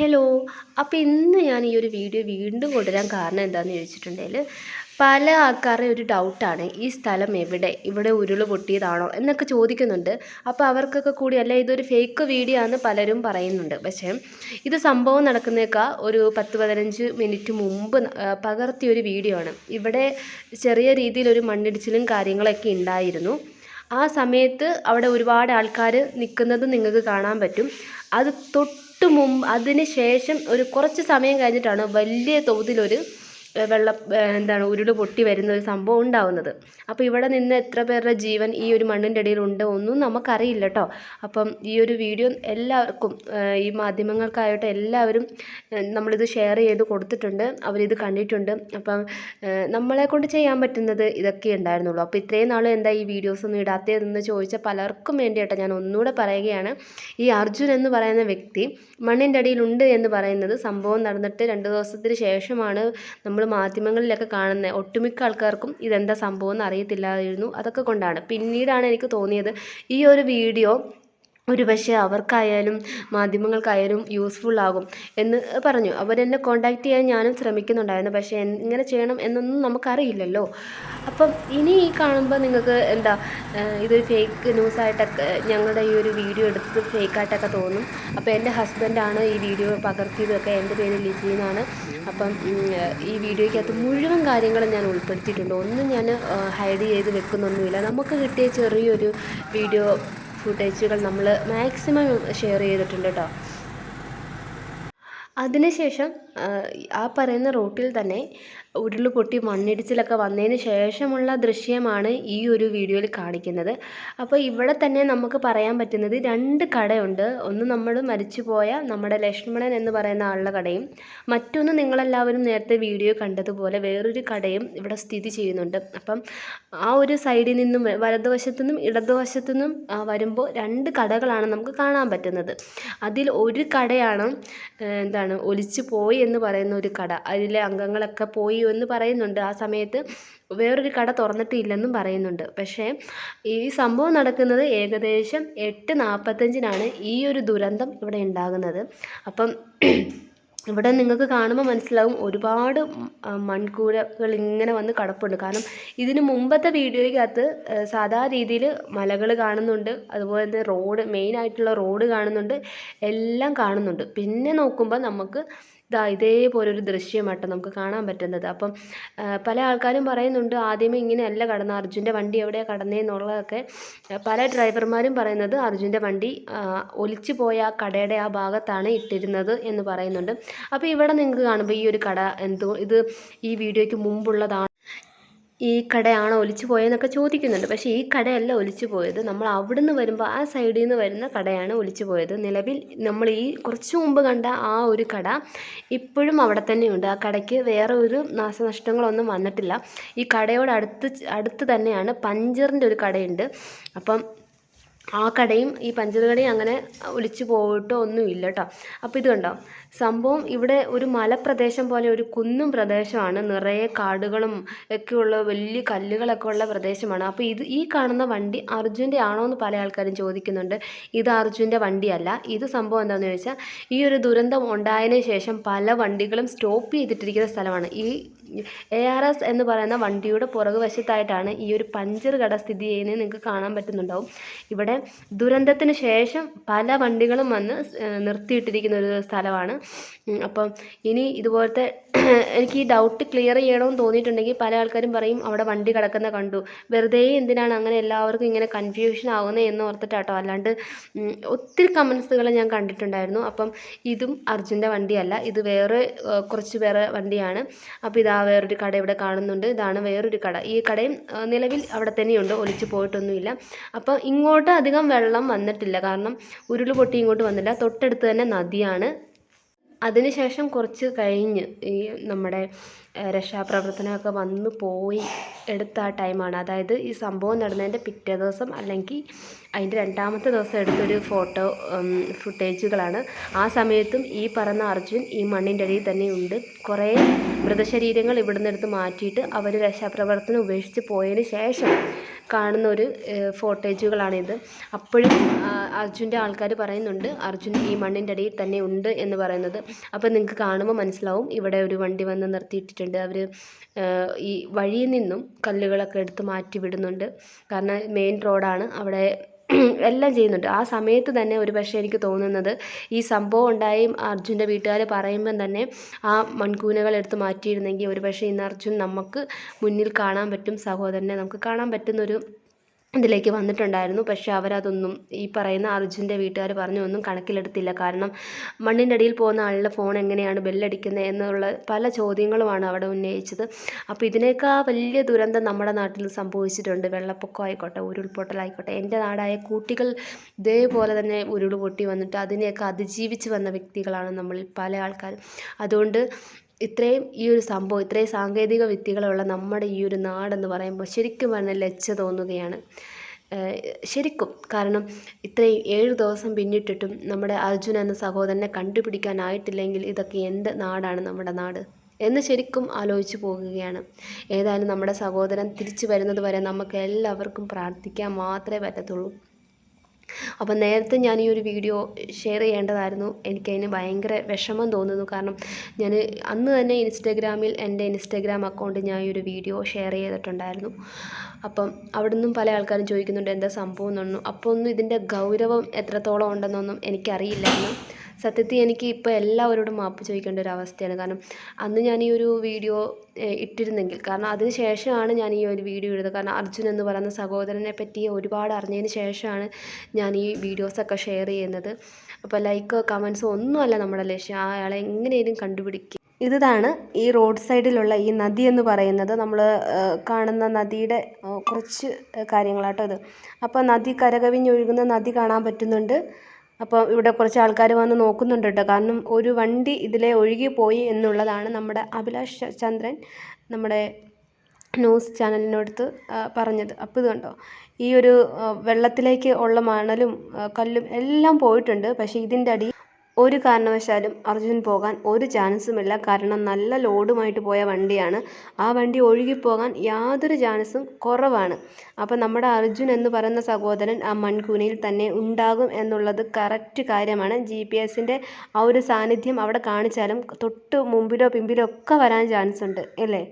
Hello അപ്പോൾ ഇന്ന് ഞാൻ ഈ ഒരു വീഡിയോ വീണ്ടും കൊണ്ടുവരാൻ കാരണം എന്താണെന്ന് ചോദിച്ചിട്ടുണ്ടെങ്കിൽ പല ആൾക്കാരുടെ ഒരു ഡൗട്ടാണ് ഈ സ്ഥലം എവിടെ ഇവിടെ ഉരുൾ പൊട്ടിയതാണോ എന്നൊക്കെ ചോദിക്കുന്നുണ്ട്. അപ്പോൾ അവർക്കൊക്കെ കൂടി അല്ല ഇതൊരു ഫേക്ക് വീഡിയോ ആണെന്ന് പലരും പറയുന്നുണ്ട്. പക്ഷേ ഇത് സംഭവം നടക്കുന്നേക്കാൾ ഒരു പത്ത് പതിനഞ്ച് മിനിറ്റ് മുമ്പ് പകർത്തിയ ഒരു വീഡിയോ ആണ്. ഇവിടെ ചെറിയ രീതിയിലൊരു മണ്ണിടിച്ചിലും കാര്യങ്ങളൊക്കെ ഉണ്ടായിരുന്നു. ആ സമയത്ത് അവിടെ ഒരുപാട് ആൾക്കാർ നിൽക്കുന്നത് നിങ്ങൾക്ക് കാണാൻ പറ്റും. അത് തൊട്ട് മുമ്പ് അതിന് ശേഷം ഒരു കുറച്ച് സമയം കഴിഞ്ഞിട്ടാണ് വലിയ തോതിലൊരു വെള്ളം എന്താണ് ഉരുൾ പൊട്ടി വരുന്ന ഒരു സംഭവം ഉണ്ടാവുന്നത്. അപ്പോൾ ഇവിടെ നിന്ന് എത്ര പേരുടെ ജീവൻ ഈ ഒരു മണ്ണിന്റെ അടിയിലുണ്ട് ഒന്നും നമുക്കറിയില്ല കേട്ടോ അപ്പം ഈ ഒരു വീഡിയോ എല്ലാവർക്കും ഈ മാധ്യമങ്ങൾക്കായിട്ട് എല്ലാവരും നമ്മളിത് ഷെയർ ചെയ്ത് കൊടുത്തിട്ടുണ്ട്. അവരിത് കണ്ടിട്ടുണ്ട്. അപ്പം നമ്മളെ കൊണ്ട് ചെയ്യാൻ പറ്റുന്നത് ഇതൊക്കെ ഉണ്ടായിരുന്നുള്ളൂ. അപ്പോൾ ഇത്രയും നാൾ എന്താ ഈ വീഡിയോസ് ഒന്നും ഇടാത്തതെന്ന് ചോദിച്ച പലർക്കും വേണ്ടിയിട്ട് ഞാൻ ഒന്നുകൂടെ പറയുകയാണ്. ഈ അർജുൻ എന്ന് പറയുന്ന വ്യക്തി മണ്ണിന്റെ അടിയിലുണ്ട് എന്ന് പറയുന്നത് സംഭവം നടന്നിട്ട് രണ്ട് ദിവസത്തിന് ശേഷമാണ് നമ്മൾ മാധ്യമങ്ങളിലൊക്കെ കാണുന്ന ഒട്ടുമിക്ക ആൾക്കാർക്കും ഇതെന്താ സംഭവം എന്ന് അറിയത്തില്ലായിരുന്നു. അതൊക്കെ കൊണ്ടാണ്. പിന്നീടാണ് എനിക്ക് തോന്നിയത് ഈ ഒരു വീഡിയോ ഒരു പക്ഷേ അവർക്കായാലും മാധ്യമങ്ങൾക്കായാലും യൂസ്ഫുൾ ആകും എന്ന് പറഞ്ഞു. അവരെന്നെ കോണ്ടാക്ട് ചെയ്യാൻ ഞാനും ശ്രമിക്കുന്നുണ്ടായിരുന്നു. പക്ഷേ എങ്ങനെ ചെയ്യണം എന്നൊന്നും നമുക്കറിയില്ലല്ലോ. അപ്പം ഇനി ഈ കാണുമ്പോൾ നിങ്ങൾക്ക് എന്താ ഇതൊരു ഫേക്ക് ന്യൂസായിട്ടൊക്കെ ഞങ്ങളുടെ ഈ ഒരു വീഡിയോ എടുത്ത് ഫേക്കായിട്ടൊക്കെ തോന്നും. അപ്പോൾ എന്റെ ഹസ്ബൻഡാണ് ഈ വീഡിയോ പകർത്തിയതൊക്കെ എന്റെ പേര് ലിജി എന്നാണ്. അപ്പം ഈ വീഡിയോയ്ക്കകത്ത് മുഴുവൻ കാര്യങ്ങളും ഞാൻ ഉൾപ്പെടുത്തിയിട്ടുണ്ട്. ഒന്നും ഞാൻ ഹൈഡ് ചെയ്ത് വെക്കുന്നൊന്നുമില്ല. നമുക്ക് കിട്ടിയ ചെറിയൊരു വീഡിയോ ഫുട്ടേജുകൾ നമ്മൾ മാക്സിമം ഷെയർ ചെയ്തിട്ടുണ്ട് കേട്ടോ അതിനുശേഷം ആ പറയുന്ന റൂട്ടിൽ തന്നെ ഉരുൾപൊട്ടി മണ്ണിടിച്ചിലൊക്കെ വന്നതിന് ശേഷമുള്ള ദൃശ്യമാണ് ഈ ഒരു വീഡിയോയിൽ കാണിക്കുന്നത്. അപ്പോൾ ഇവിടെ തന്നെ നമുക്ക് പറയാൻ പറ്റുന്നത് രണ്ട് കടയുണ്ട്. ഒന്ന് നമ്മൾ മരിച്ചുപോയ നമ്മുടെ ലക്ഷ്മണൻ എന്ന് പറയുന്ന ആളുടെ കടയും മറ്റൊന്ന് നിങ്ങളെല്ലാവരും നേരത്തെ വീഡിയോ കണ്ടതുപോലെ വേറൊരു കടയും ഇവിടെ സ്ഥിതി ചെയ്യുന്നുണ്ട്. അപ്പം ആ ഒരു സൈഡിൽ നിന്നും വലതുവശത്തു നിന്നും ഇടതുവശത്തു നിന്നും വരുമ്പോൾ രണ്ട് കടകളാണ് നമുക്ക് കാണാൻ പറ്റുന്നത്. അതിൽ ഒരു കടയാണ് എന്താണ് ഒലിച്ചു പോയി എന്ന് പറയുന്ന ഒരു കട. അതിലെ അംഗങ്ങളൊക്കെ പോയി എന്ന് പറയുന്നുണ്ട്. ആ സമയത്ത് വേറൊരു കട തുറന്നിട്ടില്ലെന്നും പറയുന്നുണ്ട്. പക്ഷേ ഈ സംഭവം നടക്കുന്നത് ഏകദേശം എട്ട് നാൽപ്പത്തഞ്ചിനാണ് ഈ ഒരു ദുരന്തം ഇവിടെ ഉണ്ടാകുന്നത്. അപ്പം ഇവിടെ നിങ്ങൾക്ക് കാണുമ്പോൾ മനസ്സിലാവും ഒരുപാട് മൺകൂരകൾ ഇങ്ങനെ വന്ന് കിടപ്പുണ്ട്. കാരണം ഇതിന് മുമ്പത്തെ വീഡിയോയ്ക്കകത്ത് സാധാ രീതിയിൽ മലകൾ കാണുന്നുണ്ട്. അതുപോലെ തന്നെ റോഡ് മെയിനായിട്ടുള്ള റോഡ് കാണുന്നുണ്ട്. എല്ലാം കാണുന്നുണ്ട്. പിന്നെ നോക്കുമ്പോൾ നമുക്ക് ഇതാ ഇതേപോലൊരു ദൃശ്യമാട്ടോ നമുക്ക് കാണാൻ പറ്റുന്നത്. അപ്പം പല ആൾക്കാരും പറയുന്നുണ്ട് ആദ്യമേ ഇങ്ങനെയല്ല കടന്ന അർജുന്റെ വണ്ടി എവിടെയാണ് കടന്നതെന്നുള്ളതൊക്കെ പല ഡ്രൈവർമാരും പറയുന്നത് അർജുന്റെ വണ്ടി ഒലിച്ചു പോയ ആ കടയുടെ ആ ഭാഗത്താണ് ഇട്ടിരുന്നത് എന്ന് പറയുന്നുണ്ട്. അപ്പോൾ ഇവിടെ നിങ്ങൾക്ക് കാണുമ്പോൾ ഈ ഒരു കട എന്തോ ഇത് ഈ വീഡിയോയ്ക്ക് മുമ്പുള്ളതാണ്. ഈ കടയാണോ ഒലിച്ചു പോയതെന്നൊക്കെ ചോദിക്കുന്നുണ്ട്. പക്ഷേ ഈ കടയല്ല ഒലിച്ചു പോയത്. നമ്മൾ അവിടെ നിന്ന് വരുമ്പോൾ ആ സൈഡിൽ നിന്ന് വരുന്ന കടയാണ് ഒലിച്ചു പോയത്. നിലവിൽ നമ്മൾ ഈ കുറച്ച് മുമ്പ് കണ്ട ആ ഒരു കട ഇപ്പോഴും അവിടെ തന്നെയുണ്ട്. ആ കടയ്ക്ക് വേറെ ഒരു നാശനഷ്ടങ്ങളൊന്നും വന്നിട്ടില്ല. ഈ കടയോട് അടുത്ത് അടുത്ത് തന്നെയാണ് പഞ്ചറിന്റെ ഒരു കടയുണ്ട്. അപ്പം ആ കടയും ഈ പഞ്ചർ കടയും അങ്ങനെ ഒലിച്ചു പോയിട്ടോ ഒന്നുമില്ല കേട്ടോ. അപ്പോൾ ഇത് കണ്ടോ? സംഭവം ഇവിടെ ഒരു മലപ്രദേശം പോലെ ഒരു കുന്നും പ്രദേശമാണ്. നിറയെ കാടുകളും ഒക്കെയുള്ള വലിയ കല്ലുകളൊക്കെ ഉള്ള പ്രദേശമാണ്. അപ്പോൾ ഇത് ഈ കാണുന്ന വണ്ടി അർജുന്റെ ആണോ എന്ന് പല ആൾക്കാരും ചോദിക്കുന്നുണ്ട്. ഇത് അർജുന്റെ വണ്ടിയല്ല. ഇത് സംഭവം എന്താണെന്ന് ചോദിച്ചാൽ ഈ ഒരു ദുരന്തം ഉണ്ടായതിനു ശേഷം പല വണ്ടികളും സ്റ്റോപ്പ് ചെയ്തിട്ടിരിക്കുന്ന സ്ഥലമാണ്. ഈ എ ആർ എസ് എന്ന് പറയുന്ന വണ്ടിയുടെ പുറകുവശത്തായിട്ടാണ് ഈ ഒരു പഞ്ചർ കട സ്ഥിതി ചെയ്യുന്നത് നിങ്ങൾക്ക് കാണാൻ പറ്റുന്നുണ്ടാവും. ഇവിടെ ദുരന്തത്തിന് ശേഷം പല വണ്ടികളും വന്ന് നിർത്തിയിട്ടിരിക്കുന്ന ഒരു സ്ഥലമാണ്. അപ്പം ഇനി ഇതുപോലത്തെ എനിക്ക് ഈ ഡൗട്ട് ക്ലിയർ ചെയ്യണമെന്ന് തോന്നിയിട്ടുണ്ടെങ്കിൽ പല ആൾക്കാരും പറയും അവിടെ വണ്ടി കിടക്കുന്ന കണ്ടു. വെറുതെ എന്തിനാണ് അങ്ങനെ എല്ലാവർക്കും ഇങ്ങനെ കൺഫ്യൂഷൻ ആവുന്നത് എന്ന് ഓർത്തിട്ടാട്ടോ. അല്ലാണ്ട് ഒത്തിരി കമൻസുകൾ ഞാൻ കണ്ടിട്ടുണ്ടായിരുന്നു. അപ്പം ഇതും അർജുന്റെ വണ്ടിയല്ല. ഇത് വേറെ കുറച്ച് വേറെ വണ്ടിയാണ്. അപ്പോൾ ഇതാ വേറൊരു കട ഇവിടെ കാണുന്നുണ്ട്. ഇതാണ് വേറൊരു കട. ഈ കടയും നിലവിൽ അവിടെ തന്നെയുണ്ട്. ഒലിച്ചു പോയിട്ടൊന്നുമില്ല. അപ്പോൾ ഇങ്ങോട്ട് അധികം വെള്ളം വന്നിട്ടില്ല. കാരണം ഉരുൾ പൊട്ടി ഇങ്ങോട്ട് വന്നില്ല. തൊട്ടടുത്ത് തന്നെ നദിയാണ്. അതിനുശേഷം കുറച്ച് കഴിഞ്ഞ് ഈ നമ്മുടെ രക്ഷാപ്രവർത്തനമൊക്കെ വന്ന് പോയി എടുത്ത ആ ടൈമാണ്. അതായത് ഈ സംഭവം നടന്നതിന്റെ പിറ്റേ ദിവസം അല്ലെങ്കിൽ അതിന്റെ രണ്ടാമത്തെ ദിവസം എടുത്തൊരു ഫോട്ടോ ഫുട്ടേജുകളാണ്. ആ സമയത്തും ഈ പറഞ്ഞ അർജുൻ ഈ മണ്ണിന്റെ അടിയിൽ തന്നെയുണ്ട് കുറേ മൃതശരീരങ്ങൾ ഇവിടുന്ന് എടുത്ത് മാറ്റിയിട്ട് അവർ രക്ഷാപ്രവർത്തനം ഉപേക്ഷിച്ച് പോയതിന് ശേഷം കാണുന്ന ഒരു ഫോട്ടേജുകളാണിത്. അപ്പോഴും അർജുന്റെ ആൾക്കാർ പറയുന്നുണ്ട് അർജുൻ ഈ മണ്ണിന്റെ അടിയിൽ തന്നെ ഉണ്ട് എന്ന് പറയുന്നത്. അപ്പോൾ നിങ്ങൾക്ക് കാണുമ്പോൾ മനസ്സിലാവും ഇവിടെ ഒരു വണ്ടി വന്ന് നിർത്തിയിട്ടിട്ടുണ്ട്. അവർ ഈ വഴിയിൽ നിന്നും കല്ലുകളൊക്കെ എടുത്ത് മാറ്റി വിടുന്നുണ്ട്. കാരണം മെയിൻ റോഡാണ്. അവിടെ എല്ലാം ചെയ്യുന്നുണ്ട്. ആ സമയത്ത് തന്നെ ഒരു പക്ഷേ എനിക്ക് തോന്നുന്നത് ഈ സംഭവം ഉണ്ടായി അർജുന്റെ വീട്ടുകാർ പറയുമ്പം തന്നെ ആ മൺകൂനകൾ എടുത്ത് മാറ്റിയിരുന്നെങ്കിൽ ഒരു പക്ഷേ ഇന്ന് അർജുൻ നമുക്ക് മുന്നിൽ കാണാൻ പറ്റും സഹോദരനെ നമുക്ക് കാണാൻ പറ്റുന്നൊരു ഇതിലേക്ക് വന്നിട്ടുണ്ടായിരുന്നു. പക്ഷേ അവരതൊന്നും ഈ പറയുന്ന അർജുന്റെ വീട്ടുകാർ പറഞ്ഞു ഒന്നും കണക്കിലെടുത്തില്ല. കാരണം മണ്ണിന്റെ അടിയിൽ പോകുന്ന ആളുടെ ഫോൺ എങ്ങനെയാണ് ബെല്ലടിക്കുന്നത് എന്നുള്ള പല ചോദ്യങ്ങളുമാണ് അവിടെ ഉന്നയിച്ചത്. അപ്പോൾ ഇതിനേക്കാൾ വലിയ ദുരന്തം നമ്മുടെ നാട്ടിൽ സംഭവിച്ചിട്ടുണ്ട്. വെള്ളപ്പൊക്കം ആയിക്കോട്ടെ ഉരുൾപൊട്ടലായിക്കോട്ടെ എന്റെ നാടായ കൂട്ടികൾ ഇതേപോലെ തന്നെ ഉരുൾ പൊട്ടി വന്നിട്ട് അതിനെയൊക്കെ അതിജീവിച്ച് വന്ന വ്യക്തികളാണ് നമ്മളിൽ പല ആൾക്കാരും. അതുകൊണ്ട് ഇത്രയും ഈ ഒരു സംഭവം ഇത്രയും സാങ്കേതിക വിദ്യകളുള്ള നമ്മുടെ ഈ ഒരു നാടെന്ന് പറയുമ്പോൾ ശരിക്കും പറഞ്ഞാൽ ലജ്ജ തോന്നുകയാണ്. ശരിക്കും കാരണം ഇത്രയും ഏഴ് ദിവസം പിന്നിട്ടിട്ടും നമ്മുടെ അർജുൻ എന്ന സഹോദരനെ കണ്ടുപിടിക്കാനായിട്ടില്ലെങ്കിൽ ഇതൊക്കെ എന്ത് നാടാണ് നമ്മുടെ നാട് എന്ന് ശരിക്കും ആലോചിച്ച് പോകുകയാണ്. ഏതായാലും നമ്മുടെ സഹോദരൻ തിരിച്ചു വരുന്നത് വരെ നമുക്ക് എല്ലാവർക്കും പ്രാർത്ഥിക്കാൻ മാത്രമേ പറ്റത്തുള്ളൂ. അപ്പം നേരത്തെ ഞാൻ ഈ ഒരു വീഡിയോ ഷെയർ ചെയ്യേണ്ടതായിരുന്നു. എനിക്കതിന് ഭയങ്കര വിഷമം തോന്നുന്നു. കാരണം ഞാൻ അന്ന് തന്നെ ഇൻസ്റ്റഗ്രാമിൽ എന്റെ ഇൻസ്റ്റഗ്രാം അക്കൗണ്ട് ഞാൻ ഈ ഒരു വീഡിയോ ഷെയർ ചെയ്തിട്ടുണ്ടായിരുന്നു. അപ്പം അവിടെ നിന്നും പല ആൾക്കാരും ചോദിക്കുന്നുണ്ട് എന്താ സംഭവം? എന്നൊന്നും. അപ്പോൾ ഒന്നും ഇതിന്റെ ഗൗരവം എത്രത്തോളം ഉണ്ടെന്നൊന്നും എനിക്കറിയില്ലായിരുന്നു. സത്യത്തിൽ എനിക്ക് ഇപ്പോൾ എല്ലാവരോടും മാപ്പ് ചോദിക്കേണ്ട ഒരു അവസ്ഥയാണ്. കാരണം അന്ന് ഞാൻ ഈ ഒരു വീഡിയോ ഇട്ടിരുന്നെങ്കിൽ കാരണം അതിന് ശേഷമാണ് ഞാൻ ഈ ഒരു വീഡിയോ ഇടുന്നത്. കാരണം അർജുൻ എന്ന് പറയുന്ന സഹോദരനെ പറ്റി ഒരുപാട് അറിഞ്ഞതിന് ശേഷമാണ് ഞാൻ ഈ വീഡിയോസൊക്കെ ഷെയർ ചെയ്യുന്നത്. അപ്പോൾ ലൈക്കോ കമൻസോ ഒന്നുമല്ല നമ്മുടെ ലക്ഷ്യം. അയാളെ എങ്ങനെയും കണ്ടുപിടിക്കുക ഇതാണ് ഈ റോഡ് സൈഡിലുള്ള ഈ നദി എന്ന് പറയുന്നത്. നമ്മൾ കാണുന്ന നദിയുടെ കുറച്ച് കാര്യങ്ങളാട്ടോ ഇത്. അപ്പോൾ നദി കരകവിഞ്ഞൊഴുകുന്ന നദി കാണാൻ പറ്റുന്നുണ്ട്. അപ്പോൾ ഇവിടെ കുറച്ച് ആൾക്കാർ വന്ന് നോക്കുന്നുണ്ട് കേട്ടോ. കാരണം ഒരു വണ്ടി ഇതിലെ പോയി എന്നുള്ളതാണ് നമ്മുടെ അഭിലാഷ് ചന്ദ്രൻ നമ്മുടെ ന്യൂസ് ചാനലിനടുത്ത് പറഞ്ഞത്. അപ്പോൾ ഇത് കണ്ടോ? ഈ ഒരു വെള്ളത്തിലേക്ക് ഉള്ള മണലും കല്ലും എല്ലാം പോയിട്ടുണ്ട്. പക്ഷേ ഇതിന്റെ അടി ഒരു കാരണവശാലും അർജുൻ പോകാൻ ഒരു ചാൻസുമില്ല. കാരണം നല്ല ലോഡുമായിട്ട് പോയ വണ്ടിയാണ്. ആ വണ്ടി ഒഴുകിപ്പോകാൻ യാതൊരു ചാൻസും കുറവാണ്. അപ്പം നമ്മുടെ അർജുൻ എന്ന് പറയുന്ന സഹോദരൻ ആ മൺകൂനയിൽ തന്നെ ഉണ്ടാകും എന്നുള്ളത് കറക്റ്റ് കാര്യമാണ്. ജി പി എസിന്റെ ആ ഒരു സാന്നിധ്യം അവിടെ കാണിച്ചാലും തൊട്ട് മുമ്പിലോ പിമ്പിലോ ഒക്കെ വരാൻ ചാൻസ് ഉണ്ട് അല്ലേ?